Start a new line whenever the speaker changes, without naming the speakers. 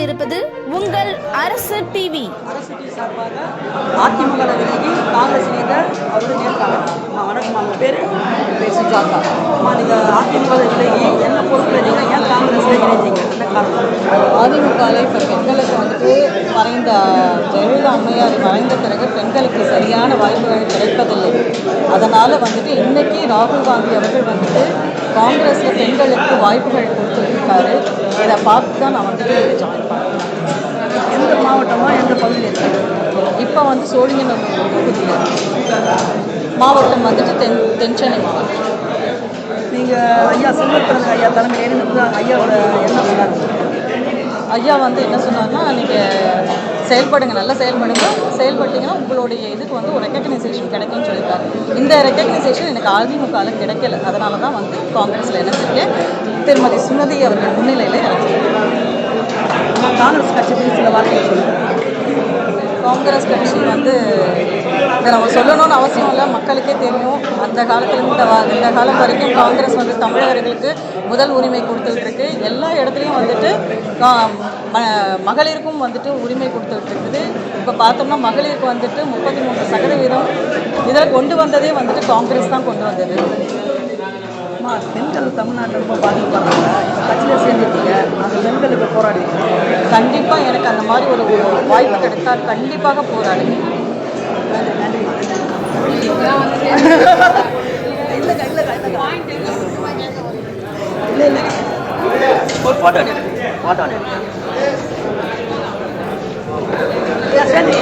கொண்டிருப்பது உங்கள் அரசு டிவி அரசு டிவி சார்பாக அதிமுக காங்கிரஸ் லீடர் அவரு வணக்கம் அவங்க பேர்? பேர் சுஜாதா. அம்மா நீங்கள் அதிமுக விலகி என்ன பொறுப்பில் ஏன் காங்கிரஸ் இணைஞ்சீங்க? காரணம்?
அதிமுகவில் இப்போ பெண்களுக்கு வந்துட்டு மறைந்த ஜெயலலிதா அம்மையார் மறைந்த பிறகு பெண்களுக்கு சரியான வாய்ப்புகள் கிடைப்பதில்லை. அதனால் வந்துட்டு இன்றைக்கி ராகுல் காந்தி அவர்கள் வந்துட்டு காங்கிரஸில் பெண்களுக்கு வாய்ப்புகள் கொடுத்துருக்காரு. இதை பார்த்து தான் நான் வந்துட்டு ஜாயின் பண்ணேன்
எந்த மாவட்டமா எந்த பகுதியில்
இப்போ வந்து சோழிங்கநல்லூர் தொகுதியில் மாவட்டம் வந்துட்டு தென் தென்சென்னை மாவட்டம்.
நீங்கள் ஐயா செல்வப்பிறந்த ஐயா தலைமையில் ஐயாவோட என்ன சொன்னாங்க.
ஐயா வந்து என்ன சொன்னார்னா நீங்கள் செயல்படுங்க நல்லா செயல்படுங்க. செயல்பட்டீங்கன்னா உங்களுடைய இதுக்கு வந்து ஒரு ரெக்கக்னைசேஷன் கிடைக்கும்னு சொல்லியிருக்காரு. இந்த ரெக்கக்னைசேஷன் எனக்கு அதிமுகவில் கிடைக்கல. அதனால தான் வந்து காங்கிரஸில் இணைஞ்சிருக்கேன் திருமதி சுமதி அவர்கள் முன்னிலையில் இணைஞ்சிருக்கேன்
நான் காங்கிரஸ் கட்சி சில வார்த்தைகள் சொல்லுங்கள்
காங்கிரஸ் கட்சி வந்து இதை நம்ம சொல்லணும்னு அவசியம் இல்லை. மக்களுக்கே தெரியும். அந்த காலத்தில் இந்த இந்த காலம் வரைக்கும் காங்கிரஸ் வந்து தமிழர்களுக்கு முதல் உரிமை கொடுத்துட்டு இருக்கு எல்லா இடத்துலையும் வந்துட்டு கா- ம- மகளிருக்கும் வந்துட்டு உரிமை கொடுத்துட்டு இருக்குது இப்போ பார்த்தோம்னா மகளிருக்கு வந்துட்டு முப்பத்தி மூன்று சதவீதம் இதில் கொண்டு வந்ததே வந்துட்டு காங்கிரஸ் தான் கொண்டு வந்தது.
அம்மா பெண்கள் தமிழ்நாட்டில் ரொம்ப பாதிப்பாங்க கட்சியில் சேர்ந்துட்டீங்க. அது பெண்களுக்கு போராடுவீங்க
கண்டிப்பாக எனக்கு அந்த மாதிரி ஒரு வாய்ப்பு கிடைத்தால் கண்டிப்பாக
இல்லை ஒரு ஃபோட்டோ சேர்ந்து